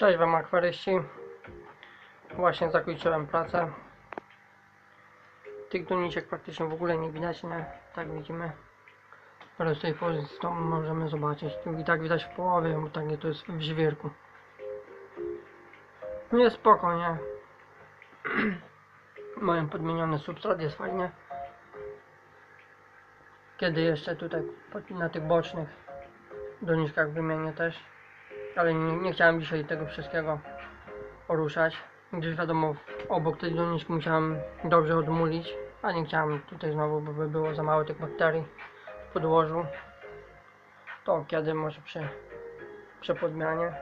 Cześć Wam akwaryści. Właśnie zakończyłem pracę. Tych doniczek praktycznie w ogóle nie widać, nie? Tak widzimy. Ale z tej pozycji to możemy zobaczyć. I tak widać w połowie, bo tak nie to jest w żwirku. No jest spoko, nie? Mają podmieniony substrat, jest fajnie. Kiedy jeszcze tutaj na tych bocznych doniczkach wymienię też ale nie, nie chciałem dzisiaj tego wszystkiego poruszać, gdyż wiadomo, obok tej doniczki musiałem dobrze odmulić, a nie chciałem tutaj znowu, bo by było za mało tych bakterii w podłożu. To kiedy może przy, przy podmianie.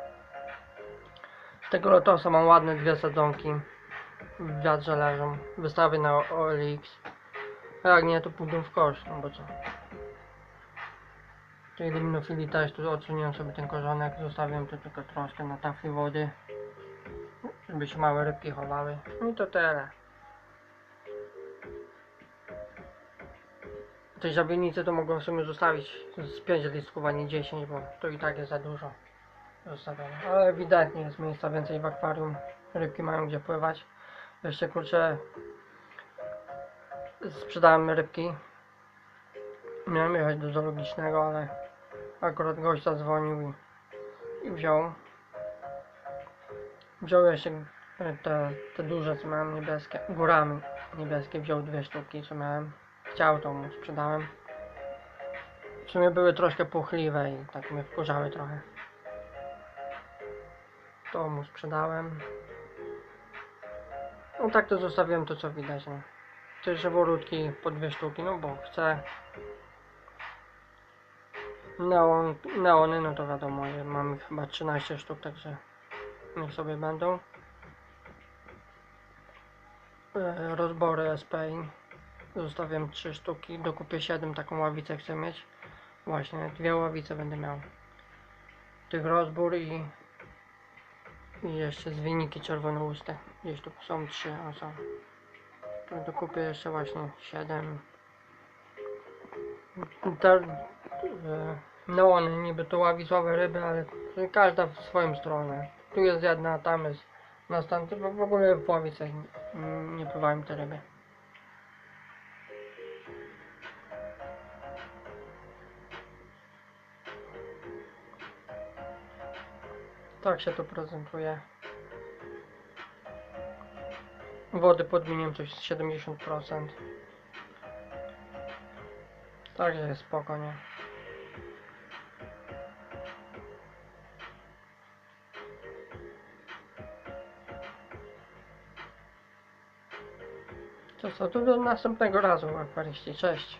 Z tego lotosa mam ładne dwie sadzonki w wiatrze leżą, wystawy na OLX. A jak nie, to pójdą w kosz, no bo co. Tej limonofilii też tu odsuniłem sobie ten korzonek, zostawiłem tu tylko troszkę na tafli wody, żeby się małe rybki chowały. No i to tyle. Tej żabienicy to mogłem sobie zostawić z 5 listków, a nie 10, bo to i tak jest za dużo zostawione. Ale ewidentnie jest miejsca więcej w akwarium. Rybki mają gdzie pływać. Jeszcze kurczę sprzedałem rybki. Miałem jechać do zoologicznego, ale akurat gość zadzwonił i, i wziął. Wziął jeszcze te, te duże, co miałem niebieskie, górami niebieskie, wziął dwie sztuki, co miałem. Chciał, to mu sprzedałem. W sumie były troszkę puchliwe i tak mnie wkurzały trochę. To mu sprzedałem. No tak to zostawiłem to co widać, no. Te żyworódki po dwie sztuki, no bo chcę. Neon, neony, no to wiadomo, że mam ich chyba 13 sztuk, także niech sobie będą. E, rozbory SPI. Zostawiam 3 sztuki, dokupię 7, taką ławicę chcę mieć. Właśnie, dwie ławice będę miał. Tych rozbór i, i jeszcze zwiniki czerwone uste. Gdzieś tu są 3, a są. To dokupię jeszcze właśnie 7. Te, e, neony niby to ławicowe ryby, ale każda w swoją stronę. Tu jest jedna, tam jest następna. W ogóle w ławicach nie, pływają te ryby. Tak się to prezentuje. Wody podmieniłem coś z 70%. Także jest spokojnie. To co, to do następnego razu akwaryści. Cześć.